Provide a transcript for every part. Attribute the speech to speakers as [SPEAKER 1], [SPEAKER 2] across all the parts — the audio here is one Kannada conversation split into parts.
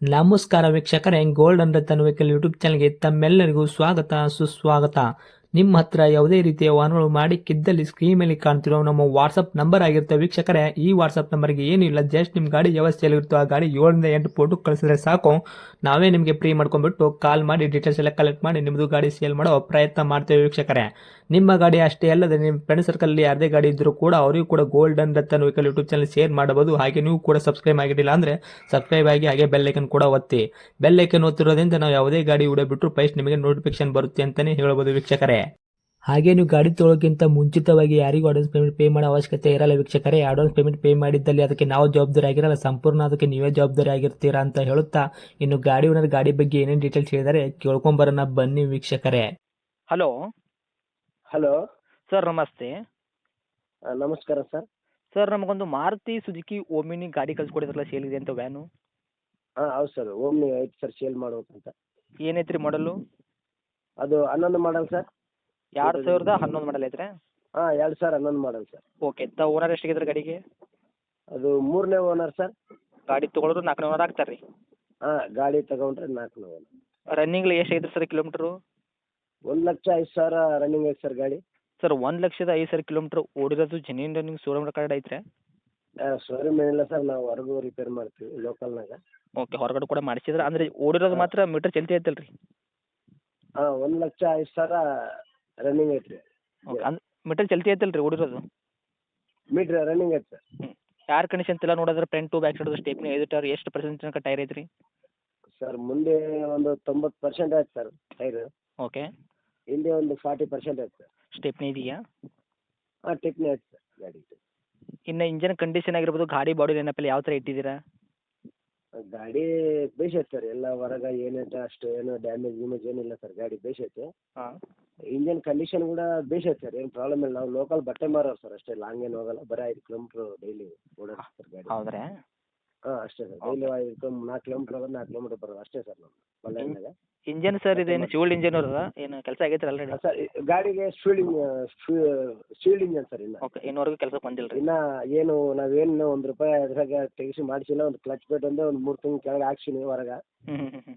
[SPEAKER 1] ನಮಸ್ಕಾರ ವೀಕ್ಷಕರೇ, gold and Ratan vehicle YouTube ಚಾನಲ್ಗೆ ತಮ್ಮೆಲ್ಲರಿಗೂ ಸ್ವಾಗತ, ಸುಸ್ವಾಗತ. ನಿಮ್ಮ ಹತ್ರ ಯಾವುದೇ ರೀತಿಯ ವಾಹನಗಳು ಮಾಡಿಕ್ಕಿದ್ದಲ್ಲಿ ಸ್ಕ್ರೀನ್ ಮೇಲೆ ಕಾಣ್ತಿರೋ ನಮ್ಮ ವಾಟ್ಸಪ್ ನಂಬರ್ ಆಗಿರುತ್ತೆ ವೀಕ್ಷಕರೇ. ಈ ವಾಟ್ಸಪ್ ನಂಬರ್ಗೆ ಏನಿಲ್ಲ ಜಸ್ಟ್ ನಿಮ್ಮ ಗಾಡಿ ವ್ಯವಸ್ಥೆಯಲ್ಲಿರುತ್ತೋ ಆ ಗಾಡಿ ಏಳರಿಂದ ಎಂಟು ಫೋಟೋ ಕಳಿಸಿದ್ರೆ ಸಾಕು. ನಾವೇ ನಿಮಗೆ ಫ್ರೀ ಮಾಡ್ಕೊಂಡ್ಬಿಟ್ಟು ಕಾಲ್ ಮಾಡಿ ಡೀಟೇಲ್ಸ್ ಎಲ್ಲ ಕಲೆಕ್ಟ್ ಮಾಡಿ ನಿಮ್ಮದು ಗಾಡಿ ಸೇಲ್ ಮಾಡೋ ಪ್ರಯತ್ನ ಮಾಡ್ತೇವೆ ವೀಕ್ಷಕರೇ. ನಿಮ್ಮ ಗಾಡಿ ಅಷ್ಟೇ ಅಲ್ಲದೆ ನಿಮ್ಮ ಫ್ರೆಂಡ್ ಸರ್ಕಲಲ್ಲಿ ಯಾರದೇ ಗಾಡಿ ಇದ್ದರೂ ಕೂಡ ಅವರಿಗೂ ಕೂಡ golden Ratna vehicle YouTube channel share ಮಾಡಬಹುದು. ಹಾಗೆ ನೀವು ಕೂಡ ಸಬ್ಸ್ಕ್ರೈಬ್ ಆಗಿರಲಿಲ್ಲ ಅಂದರೆ ಸಬ್ಸ್ಕ್ರೈಬ್ ಆಗಿ ಹಾಗೆ ಬೆಲ್ ಐಕನ್ ಕೂಡ ಒತ್ತಿ. ಬೆಲ್ ಐಕನ್ ಒತ್ತಿರೋದ್ರಿಂದ ನಾವು ಯಾವುದೇ ಗಾಡಿ ವಿಡಿಯೋ ಬಿಟ್ಟರು ಫಸ್ಟ್ ನಿಮಗೆ ನೋಟಿಫಿಕೇಶನ್ ಬರುತ್ತೆ ಅಂತಲೇ ಹೇಳ್ಬೋದು ವೀಕ್ಷಕರೇ. ಹಾಗೆ ನೀವು ಗಾಡಿ ತೊಳೋಕ್ಕಿಂತ ಮುಂಚಿತವಾಗಿ ಯಾರಿಗೂ ಅಡ್ವಾನ್ಸ್ ಪೇಮೆಂಟ್ ಪೇ ಮಾಡೋ ಅವಶ್ಯಕತೆ ಇರಲ್ಲ ವೀಕ್ಷಕರೇ. ಅಡ್ವಾನ್ಸ್ ಪೇಮೆಂಟ್ ಪೇ ಮಾಡಿದ್ದಲ್ಲಿ ಅದಕ್ಕೆ ನಾವು ಜವಾಬ್ದಾರಿ ಆಗಿರಲ್ಲ. ಸಂಪೂರ್ಣ ಅದಕ್ಕೆ ನೀವೇ ಜವಾಬ್ದಾರಿ ಆಗಿರ್ತೀರಾ ಅಂತ ಹೇಳುತ್ತಾ ಇನ್ನು ಗಾಡಿ ಓನರ್ ಗಾಡಿ ಬಗ್ಗೆ ಏನೇನು ಡೀಟೇಲ್ಸ್ ಹೇಳಿದರೆ ಕೇಳ್ಕೊಂಬರೋಣ ಬನ್ನಿ ವೀಕ್ಷಕರೇ.
[SPEAKER 2] Hello
[SPEAKER 3] hello.
[SPEAKER 2] ಸರ್ ನಮಸ್ತೆ.
[SPEAKER 3] ನಮಸ್ಕಾರ ಸರ್.
[SPEAKER 2] ಸರ್ ನಮಗೊಂದು ಮಾರುತಿ ಸುಜುಕಿ ಓಮಿನಿ ಗಾಡಿ ಕಳ್ಸಿಕೊಡಿದ್ರಲ್ಲ ಸೇಲ್ ಇದೆ ಅಂತ ವ್ಯಾನು
[SPEAKER 3] ಹಾಂ ಹೌದು ಸರ್. ಓಮ್ನಿ ಐತೆ ಸರ್ ಸೇಲ್ ಮಾಡ್ಬೇಕಂತ.
[SPEAKER 2] ಏನೈತ್ರಿ ಮಾಡಲು
[SPEAKER 3] ಅದು ಹನ್ನೊಂದು ಮಾಡಲ್ ಸರ್.
[SPEAKER 2] ಎರಡು ಸಾವಿರದ ಹನ್ನೊಂದು ಮಾಡಲ್ ಐತ್ರಿ?
[SPEAKER 3] ಹಾಂ ಎರಡು ಸಾವಿರ ಹನ್ನೊಂದು model sir.
[SPEAKER 2] Okay the owner ಎಷ್ಟಾಗಿದ್ರೆ ಗಾಡಿಗೆ?
[SPEAKER 3] ಅದು ಮೂರನೇ ಓನರ್ ಸರ್.
[SPEAKER 2] ಗಾಡಿ ತೊಗೊಳೋರು ನಾಲ್ಕನೇ ಓನರ್ ಆಗ್ತಾರೆ ರೀ
[SPEAKER 3] ಹಾಂ ಗಾಡಿ ತಗೊಂಡ್ರೆ ನಾಲ್ಕನೇ ಓನರ್
[SPEAKER 2] ರನ್ನಿಂಗ್ಲಿ ಎಷ್ಟು ಐತ್ರಿ ಸರ್ ಕಿಲೋಮೀಟ್ರು
[SPEAKER 3] ಒಂದು ಲಕ್ಷ ಐದು ಸಾವಿರ ರನ್ನಿಂಗ್ ಐತೆ ಸರ್ ಗಾಡಿ.
[SPEAKER 2] ಸರ್ ಒಂದು ಲಕ್ಷದ ಐದು ಸಾವಿರ ಕಿಲೋಮೀಟ್ರ್ ಓಡಿರೋದು ಜೆನ್ಯೂನ್ ರನ್ನಿಂಗ್ ಶೋರೂಮ್ ರೆಕಾರ್ಡ್ ಐತ್ರಿ?
[SPEAKER 3] ಶೋರೂಮ್ ಏನಿಲ್ಲ ಸರ್ ನಾವು ಹೊರಗೂ ರಿಪೇರ್ ಮಾಡ್ತೀವಿ ಲೋಕಲ್ನಾಗ
[SPEAKER 2] ಓಕೆ ಹೊರಗಡೆ ಕೂಡ ಮಾಡಿಸಿದ್ರೆ ಅಂದ್ರೆ ಓಡಿರೋದು ಮಾತ್ರ ಮೀಟರ್ ಚಲ್ತಿ ಐತಲ್ರಿ? ರೀ
[SPEAKER 3] ಹಾಂ ಒಂದು ಲಕ್ಷ ಐದು ಸಾವಿರ ರನ್ನಿಂಗ್ ಐತ್ರಿ. ರೀ
[SPEAKER 2] ಓಕೆ ಅಂದ್ ಮೀಟರ್ ಚಲ್ತಿ ಐತಲ್ರಿ ರೀ ಓಡಿರೋದು?
[SPEAKER 3] ಮೀಟ್ರ್ ರನ್ನಿಂಗ್ ಐತೆ ಸರ್
[SPEAKER 2] ಯಾರ್ ಕಂಡೀಷನ್ ಎಲ್ಲ ನೋಡಿದ್ರೆ front to back side stepney ಐದು ಟೈರ್ ಎಷ್ಟು ಪರ್ಸೆಂಟ್ ತನಕ ಟೈರ್ ಐತ್ರಿ?
[SPEAKER 3] ಸರ್ ಮುಂದೆ ಒಂದು ತೊಂಬತ್ತು ಪರ್ಸೆಂಟ್ ಆಯ್ತು ಸರ್ ಟೈರ್
[SPEAKER 2] ಓಕೆ
[SPEAKER 3] ಹಿಂದೆ ಒಂದು ಫಾರ್ಟಿ ಪರ್ಸೆಂಟ್ ಆಯ್ತು ಸರ್
[SPEAKER 2] ಸ್ಟೆಪ್ನಿ ಇದೆಯಾ?
[SPEAKER 3] ಹಾಂ ಟಿಪ್ನಿ ಆಯ್ತು ಸರ್ ಗಾಡಿ
[SPEAKER 2] ಇನ್ನು ಇಂಜನ್ ಕಂಡೀಷನ್ ಆಗಿರ್ಬೋದು ಗಾಡಿ ಬಾಡಿ ನೆನಪಲ್ಲಿ ಯಾವ ಥರ ಇಟ್ಟಿದ್ದೀರಾ?
[SPEAKER 3] ಗಾಡಿ ಬೇಷೈತೆ ಸರ್ ಎಲ್ಲ ಹೊರಗೆ ಏನೈತೆ ಅಷ್ಟು ಏನು ಡ್ಯಾಮೇಜ್ ಗಿಮೇಜ್ ಏನಿಲ್ಲ ಸರ್ ಗಾಡಿ ಬೇಷೈತೆ
[SPEAKER 2] ಹಾಂ.
[SPEAKER 3] ಇಂಜನ್ ಕಂಡೀಷನ್ ಕೂಡ ಬೇಷೈತೆ ಸರ್ ಏನು ಪ್ರಾಬ್ಲಮ್ ಇಲ್ಲ. ನಾವು ಲೋಕಲ್ ಬಟ್ಟೆ ಮಾರೋರು ಸರ್ ಅಷ್ಟೇ ಲಾಂಗ್ ಏನು ಹೋಗಲ್ಲ ಬರೀ ಐದು ಕಿಲೋಮೀಟ್ರ್ ಡೈಲಿ ಓಡೋದು ಸರ್ ಗಾಡಿ.
[SPEAKER 2] ಹೌದ್ರಾ?
[SPEAKER 3] ಹಾಂ ಅಷ್ಟೇ ಸರ್. ಡೈಲಿ ಐದು ನಾಲ್ಕು ಕಿಲೋಮೀಟ್ರ್ ಹೋಗೋದು ನಾಲ್ಕು ಕಿಲೋಮೀಟ್ರ್ ಬರೋದು ಅಷ್ಟೇ ಸರ್ ನಮ್ದು. ಬಳ್ಳಾರಿನಾಗ
[SPEAKER 2] ಇಂಜನ್ ಸರ್ ಇದೇನು ಶಿವಲ್ಡ್ ಇಂಜನ್ ಅದ ಏನು ಕೆಲಸ ಆಗೈತೆ ಆಲ್ರೆಡಿ
[SPEAKER 3] ಸರ್ ಈ ಗಾಡಿಗೆ ಶೀಲ್ಡಿಂಗ್ ಶೀಲ್ಡ್ ಇಂಜನ್ ಸರ್ ಇನ್ನ.
[SPEAKER 2] ಓಕೆ ಇನ್ನೂವರೆಗೂ ಕೆಲಸ ಬಂದಿಲ್ಲ ರೀ
[SPEAKER 3] ಇನ್ನ ಏನು ನಾವೇನು ಒಂದ್ ರೂಪಾಯಿ ಅದ್ರಾಗ ತೆಗಿಸಿ ಮಾಡಿಸಿಲ್ಲ ಒಂದು ಕ್ಲಚ್ ಪ್ಲೇಟ್ ಒಂದೇ ಒಂದು ಮೂರು ತಿಂಗಳು ಕೆಳಗೆ ಹಾಕ್ಸಿನಿ ಹೊರಗೆ.
[SPEAKER 2] ಹ್ಞೂ ಹ್ಞೂ ಹ್ಞೂ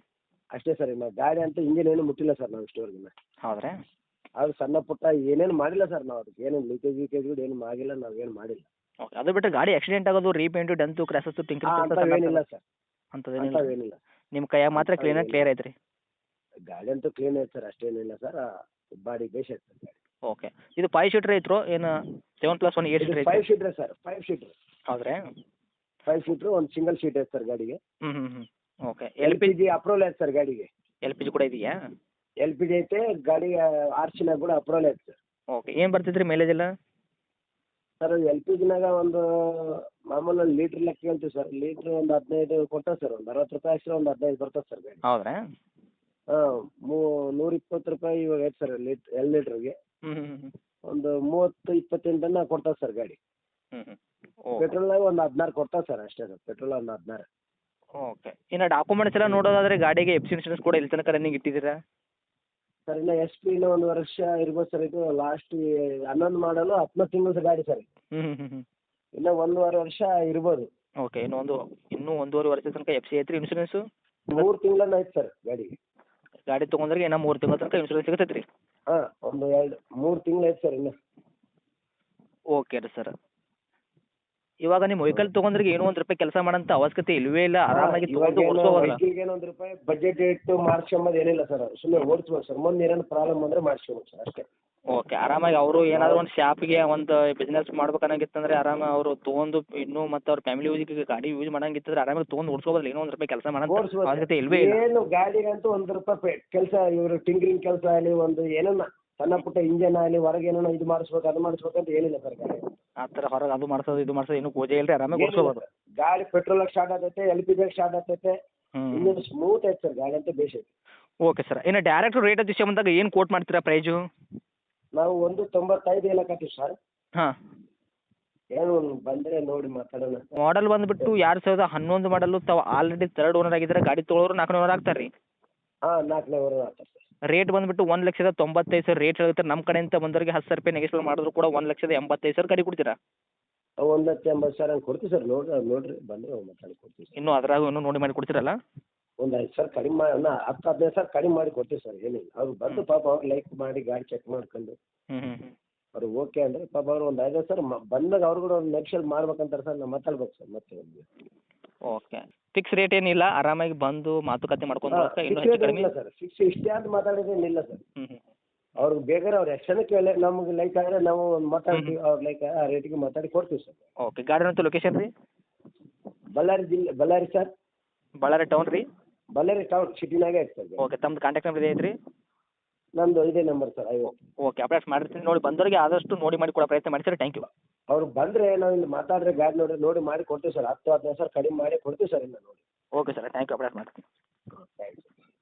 [SPEAKER 3] ಅಷ್ಟೇ ಸರ್ ಇನ್ನ. ಗಾಡಿ ಅಂತ ಇಂಜಿನ್ ಏನು ಮುಟ್ಟಿಲ್ಲ ಸರ್ ನಾವು ಇಷ್ಟವರೆಗಿನ
[SPEAKER 2] ಹೌದ್ರಾ?
[SPEAKER 3] ಅದು ಸಣ್ಣ ಪುಟ್ಟ ಏನೇನು ಮಾಡಿಲ್ಲ ಸರ್ ನಾವು ಅದಕ್ಕೆ. ಏನೇನು ಲೀಕೇಜ್ ಗೀಕೇಜ್ ಏನು ಆಗಿಲ್ಲ ನಾವು ಏನು ಮಾಡಿಲ್ಲ.
[SPEAKER 2] ಓಕೆ ಅದು ಬಿಟ್ಟರೆ ಗಾಡಿ ಆಕ್ಸಿಡೆಂಟ್ ಆಗೋದು ರೀಪೇಂಟು ಡಂತು ಕ್ರ್ಯಾಸಸ್ಸು ಟಿಂಕರ್
[SPEAKER 3] ಅಂಥವೇನಿಲ್ಲ ಸರ್.
[SPEAKER 2] ಅಂಥದ್ದೇನಿಲ್ಲ.
[SPEAKER 3] ಅಂಥವೇನಿಲ್ಲ
[SPEAKER 2] ನಿಮ್ಮ ಕೈಯಾಗ ಮಾತ್ರ ಕ್ಲೀನಾಗಿ ಕ್ಲಿಯರ್ ಐತ್ರಿ?
[SPEAKER 3] ಗಾಡಿ ಅಂತೂ ಕ್ಲೀನ್ ಐತೆ ಸರ್ ಅಷ್ಟೇನಿಲ್ಲ ಸರ್. ಬಾಡಿ ಬೇಸ್ ಐತೆ ಸರ್ ಗಾಡಿ.
[SPEAKER 2] ಓಕೆ. ಇದು ಫೈವ್ ಸೀಟ್ರ್ ಐತ್ರೋ ಏನು seven plus one eight seater
[SPEAKER 3] five seater sir five seater
[SPEAKER 2] ಹೌದ್ರಾ?
[SPEAKER 3] ಫೈವ್ ಸೀಟ್ರು ಒಂದು ಸಿಂಗಲ್ ಶೀಟ್ ಐತೆ ಸರ್ ಗಾಡಿಗೆ.
[SPEAKER 2] ಹ್ಞೂ ಹ್ಞೂ ಹ್ಞೂ okay.
[SPEAKER 3] L
[SPEAKER 2] P
[SPEAKER 3] G approval ಐತೆ ಸರ್ ಗಾಡಿಗೆ.
[SPEAKER 2] ಎಲ್ ಪಿ ಜಿ ಕೂಡ ಇದೆಯಾ?
[SPEAKER 3] ಎಲ್ ಪಿ ಜಿ ಐತೆ ಗಾಡಿ ಆರ್ ಸಿನಾಗ ಕೂಡ ಅಪ್ರೂವಲ್ ಐತೆ ಸರ್.
[SPEAKER 2] ಓಕೆ. ಏನು ಬರ್ತೈತೆ ರೀ ಮೈಲೇಜ್ ಎಲ್ಲ?
[SPEAKER 3] ಸರ್ ಎಲ್ ಪಿ ಜಿನಾಗ ಒಂದು ಮಾಮೂಲಿ ಲೀಟ್ರ್ ಲೆಕ್ಕ ಹೇಳ್ತೀವಿ ಸರ್ ಲೀಟ್ರ್ ಒಂದು ಹದಿನೈದು ಕೊಡ್ತಾರೆ ಸರ್ ಒಂದು ಅರವತ್ತು ರೂಪಾಯಿ ಅಷ್ಟೇ ಒಂದು ಹದಿನೈದು ಬರ್ತದೆ ಸರ್ ಗಾಡಿ.
[SPEAKER 2] ಹೌದ್ರಾ?
[SPEAKER 3] ಹಾಂ ಮೂ ನೂರ ಇಪ್ಪತ್ತು ರೂಪಾಯಿ ಇವಾಗ ಐತೆ ಸರ್ ಲೀಟ್ ಎಲ್ ಲೀಟ್ರಿಗೆ
[SPEAKER 2] ಹ್ಞೂ ಹ್ಞೂ ಹ್ಞೂ
[SPEAKER 3] ಒಂದು ಮೂವತ್ತು ಇಪ್ಪತ್ತೆಂಟನ್ನ ಕೊಡ್ತದೆ ಸರ್ ಗಾಡಿ.
[SPEAKER 2] ಹ್ಞೂ ಹ್ಞೂ ಓಕೆ
[SPEAKER 3] ಪೆಟ್ರೋಲ್ನಾಗ ಒಂದು ಹದಿನಾರು ಕೊಡ್ತದೆ ಸರ್ ಅಷ್ಟೇ ಸರ್ ಪೆಟ್ರೋಲ್ ಒಂದು ಹದಿನಾರು.
[SPEAKER 2] ಓಕೆ. ಇನ್ನು ಡಾಕ್ಯುಮೆಂಟ್ಸ್ ಎಲ್ಲ ನೋಡೋದಾದ್ರೆ ಗಾಡಿಗೆ ಎಫ್ ಸಿ ಇನ್ಶೂರೆನ್ಸ್ ಕೂಡ ಇಲ್ಲಿ ತನಕ ರನ್ನಿಂಗ್ ಇಟ್ಟಿದ್ದೀರಾ?
[SPEAKER 3] ಸರ್ ಇನ್ನು ಎಸ್ ಪಿ ಇನ್ನೂ ಒಂದು ವರ್ಷ ಇರ್ಬೋದು ಸರ್ ಇದು ಲಾಸ್ಟ್ ಹನ್ನೊಂದು ಮಾಡಲು ಹತ್ತೊಂಬತ್ತು ತಿಂಗಳು ಗಾಡಿ ಸರ್.
[SPEAKER 2] ಹ್ಞೂ
[SPEAKER 3] ಒಂದೂವರೆ ವರ್ಷ ಇರ್ಬೋದು.
[SPEAKER 2] ಓಕೆ ಇನ್ನೊಂದು ಇನ್ನೂ ಒಂದೂವರೆ ವರ್ಷ ತನಕ ಎಫ್ ಸಿ ಐತ್ರಿ ಇನ್ಶೂರೆನ್ಸು
[SPEAKER 3] ಮೂರು ತಿಂಗಳನ್ನ ಐತೆ ಸರ್ ಗಾಡಿ.
[SPEAKER 2] ಗಾಡಿ ತಗೊಂಡ್ರೆ ಇನ್ನ ಮೂರು ತಿಂಗಳ ತನಕ ಇನ್ಶೂರೆನ್ಸ್ ಸಿಗತೈತ್ರಿ ರೀ
[SPEAKER 3] ಹಾಂ ಒಂದು ಎರಡು ಮೂರು ತಿಂಗಳು ಐತೆ ಸರ್ ಇನ್ನ.
[SPEAKER 2] ಓಕೆ ರೀ ಸರ್. ಇವಾಗ ನಿಮ್ಮ ವೆಹಿಕಲ್ ತಗೊಂಡ್ರಿಗೆ ಏನೋ ಒಂದ್ ರೂಪಾಯಿ ಕೆಲಸ ಮಾಡಂತ ಅವಶ್ಯಕತೆ ಇಲ್ವೇ ಇಲ್ಲ ಆರಾಮಾಗಿ ತಗೊಂಡು ಓಡಿಸ್ಕೋಬೋದಲ್ಲ
[SPEAKER 3] ವೆಹಿಕಲ್ಗೆ ಒಂದು ರೂಪಾಯಿ ಬಜೆಟ್ ಇಟ್ಟು ಮಾಡಿಸ್ಕೊಂಬದು ಏನಿಲ್ಲ ಸರ್ ಸುಮ್ಮನೆ ಓಡಿಸ್ಬೋದು ಸರ್ ಮುಂದೆ ಏನಾದ್ರು ಪ್ರಾಬ್ಲಮ್ ಅಂದರೆ ಮಾಡ್ಸ್ಕೊಬೋದು ಸರ್ ಅಷ್ಟೇ.
[SPEAKER 2] ಓಕೆ ಆರಾಮಾಗಿ ಅವರು ಏನಾದ್ರು ಒಂದು ಶಾಪ್ಗೆ ಒಂದು ಬಿಸ್ನೆಸ್ ಮಾಡ್ಬೇಕನ್ನಂಗಿತ್ತಂದ್ರೆ ಆರಾಮ ಅವರು ತಗೊಂಡು ಇನ್ನು ಮತ್ತೆ ಅವ್ರ ಫ್ಯಾಮಿಲಿ ಯೂಸ್ ಗಾಡಿ ಯೂಸ್ ಮಾಡಂಗಿತ್ತಂದ್ರೆ ಆರಾಮಾಗಿ ತಗೊಂಡ್ ಓಡಿಸ್ಕೋಬೋದಲ್ಲ ಏನೋ ಒಂದ್ ರೂಪಾಯಿ ಕೆಲಸ ಮಾಡೋಂಥ
[SPEAKER 3] ಓಡಿಸ್ಬೋದು
[SPEAKER 2] ಅವಶ್ಯಕತೆ ಇಲ್ಲವೇ ಇಲ್ಲ.
[SPEAKER 3] ಏನು ಗಾಡಿಗಂತೂ ಒಂದು ರೂಪಾಯಿ ಕೆಲಸ ಇವರು ಟಿಂಗ್ರಿಂಗ್ ಕೆಲಸ ಆಗಲಿ ಒಂದು ಏನನ್ನ ಸಣ್ಣ ಪುಟ್ಟ ಇಂಜನ್ ಆಗಲಿ ಹೊರಗೆ ಏನೋ ಇದು ಮಾಡಿಸ್ಬೇಕು ಅದು ಮಾಡಿಸ್ಬೇಕು ಅಂತ ಏನಿಲ್ಲ ಸರ್ ಗಾಡಿ.
[SPEAKER 2] ಆ ಥರ ಹೊರಗೆ ಅದು ಮಾಡ್ಸೋದು ಇದು ಮಾಡ್ಸೋದು ಏನು ಪೂಜೆ ಇಲ್ಲ ಆರಾಮಾಗಿ ಓಡಿಸ್ಕೋಬೋದು.
[SPEAKER 3] ಗಾಡಿ ಪೆಟ್ರೋಲ್ ಸ್ಟಾರ್ಟ್ ಆಗ್ತೈತೆ ಎಲ್ ಪಿ ಜಿ ಸ್ಟಾರ್ಟ್ ಆಗ್ತೈತೆ ಸ್ಮೂತ್ ಐತೆ ಸರ್ ಗಾಡಿ ಅಂತ ಬೇಸ್ ಐತೆ.
[SPEAKER 2] ಓಕೆ ಸರ್ ಇನ್ನು ಡೈರೆಕ್ಟ್ ರೇಟ್ ವಿಷಯ ಬಂದಾಗ ಏನು ಕೋಟ್ ಮಾಡ್ತೀರಾ ಪ್ರೈಜು
[SPEAKER 3] ನಾವು ಒಂದು ತೊಂಬತ್ತೈದು ಹೇಳಕತ್ತೀವಿ ಸರ್
[SPEAKER 2] ಹಾಂ.
[SPEAKER 3] ಏನು ಬಂದ್ರೆ ನೋಡಿ ಮಾತಾಡೋಣ.
[SPEAKER 2] ಮಾಡೆಲ್ ಬಂದ್ಬಿಟ್ಟು ಎರಡು ಸಾವಿರದ ಹನ್ನೊಂದು ಮಾಡಲು ತಾವು ಆಲ್ರೆಡಿ ತರ್ಡ್ ಓನರ್ ಆಗಿದ್ರೆ ಗಾಡಿ ತೊಗೊಳೋರು ನಾಲ್ಕನೇ ಓನರ್ ಆಗ್ತಾರೆ ರೀ
[SPEAKER 3] ಹಾಂ ನಾಲ್ಕನೇ ಓನರ್ ಆಗ್ತದೆ ಸರ್
[SPEAKER 2] ರೇಟ್ ಬಂದ್ಬಿಟ್ಟು ಒಂದ್ ಲಕ್ಷದ ತೊಂಬತ್ತೈದು ಸಾವಿರ ರೇಟ್ ಹೇಳ್ತಾರೆ ನಮ್ಮ ಕಡೆಯಿಂದ ಬಂದವರಿಗೆ ಹತ್ತು ಸಾವಿರ ರೂಪಾಯಿ ನೆಗೆಸ್ಬಲ್ ಮಾಡಿದ್ರು ಕೂಡ ಒಂದ್ ಲಕ್ಷದ ಎಂಬತ್ತೈದು ಸಾವಿರ ಗಾಡಿ ಕೊಡ್ತೀರಾ?
[SPEAKER 3] ಒಂದು ಲಕ್ಷ ಎಂಬತ್ತು ಸಾವಿರ ಹಂಗೆ ಕೊಡ್ತೀವಿ ಸರ್. ನೋಡ್ರಿ ನೋಡಿರಿ ಬಂದರೆ ಮಾತಾಡಿ ಕೊಡ್ತೀವಿ ಸರ್.
[SPEAKER 2] ಇನ್ನೂ ಅದ್ರಾಗೂ ಇನ್ನೂ ನೋಡಿ ಮಾಡಿ ಕೊಡ್ತೀರಲ್ಲ?
[SPEAKER 3] ಒಂದು ಐದು ಸಾವಿರ ಕಡಿಮೆ ಮಾಡಿ ಒಂದು ಹತ್ತು ಹದಿನೈದು ಸಾವಿರ ಕಡಿಮೆ ಮಾಡಿ ಕೊಡ್ತೀವಿ ಸರ್ ಏನಿಲ್ಲ. ಅವ್ರು ಬಂದು ಪಾಪ ಅವ್ರು ಲೈಕ್ ಮಾಡಿ ಗಾಡಿ ಚೆಕ್ ಮಾಡ್ಕೊಂಡು.
[SPEAKER 2] ಹ್ಞೂ ಹ್ಞೂ ಹ್ಞೂ
[SPEAKER 3] ಅವ್ರು ಓಕೆ ಅಂದ್ರೆ ಪಾಪ ಅವ್ರು ಒಂದು ಐದು ಸರ್ ಬಂದಾಗ ಅವ್ರು ಕೂಡ ಒಂದು ನೆಕ್ಸ್ಟ್ ಮಾಡ್ಬೇಕಂತಾರೆ ಸರ್. ನಾವು ಮಾತಾಡ್ಬೇಕು ಸರ್ ಮತ್ತೆ. ಒಂದು
[SPEAKER 2] ಓಕೆ ಫಿಕ್ಸ್ ರೇಟ್ ಏನಿಲ್ಲ ಆರಾಮಾಗಿ ಬಂದು ಮಾತುಕತೆ ಮಾಡ್ಕೊಂಡು ಹೋಗಕ್ಕೆ ಇನ್ನೂ
[SPEAKER 3] ಫಿಕ್ಸ್
[SPEAKER 2] ಹೆಚ್ಚು ಕಡಿಮೆ.
[SPEAKER 3] ಇಲ್ಲ ಸರ್ ಫಿಕ್ಸ್ ಇಷ್ಟೇ ಅಂತ ಮಾತಾಡೋದೇನಿಲ್ಲ ಸರ್
[SPEAKER 2] ಹ್ಞೂ ಹ್ಞೂ
[SPEAKER 3] ಅವ್ರಿಗೆ ಬೇಕಾದ್ರೆ ಅವ್ರು ಎಷ್ಟು ಕೇಳಿ ನಮಗೆ ಲೈಕ್ ಆದರೆ ನಾವು ಒಂದು ಮಾತಾಡ್ತೀವಿ ಅವ್ರ ಲೈಕ್ ಆ ರೇಟಿಗೆ ಮಾತಾಡಿ ಕೊಡ್ತೀವಿ ಸರ್
[SPEAKER 2] ಓಕೆ ಗಾಡಿ ಅಂತ ಲೊಕೇಶನ್ ರೀ?
[SPEAKER 3] ಬಳ್ಳಾರಿ ಜಿಲ್ಲೆ ಬಳ್ಳಾರಿ ಸರ್
[SPEAKER 2] ಬಳ್ಳಾರಿ ಟೌನ್ ರೀ?
[SPEAKER 3] ಬಳ್ಳಾರಿ ಟೌನ್ ಸಿಟಿನಾಗೆ ಐತೆ ಸರ್
[SPEAKER 2] ಓಕೆ ತಮ್ಮದು ಕಾಂಟ್ಯಾಕ್ಟ್ ನಂಬರ್ ಇದೆ ರೀ
[SPEAKER 3] ನಂದು ಇದೇ ನಂಬರ್ ಸರ್ ಐವತ್ತು.
[SPEAKER 2] ಓಕೆ ಅಪ್ಡೇಟ್ ಮಾಡಿರ್ತೀನಿ. ನೋಡಿ ಬಂದವರಿಗೆ ಆದಷ್ಟು ನೋಡಿ ಮಾಡಿ ಕೊಡೋ ಪ್ರಯತ್ನ ಮಾಡಿ ಸರ್ ಥ್ಯಾಂಕ್ ಯು
[SPEAKER 3] ಅವ್ರು ಬಂದರೆ ನಾವು ಇಲ್ಲಿ ಮಾತಾಡಿದ್ರೆ ಗಾಡಿ ನೋಡಿ ನೋಡಿ ಮಾಡಿ ಕೊಡ್ತೀವಿ ಸರ್. ಹತ್ತು ಹದಿನೈದು ಸಾವಿರ ಕಡಿಮೆ ಮಾಡಿ ಕೊಡ್ತೀವಿ ಸರ್ ಇನ್ನು ನೋಡಿ.
[SPEAKER 2] Okay sir thank you update ಮಾಡ್ತೀನಿ.
[SPEAKER 3] ಥ್ಯಾಂಕ್ಸ್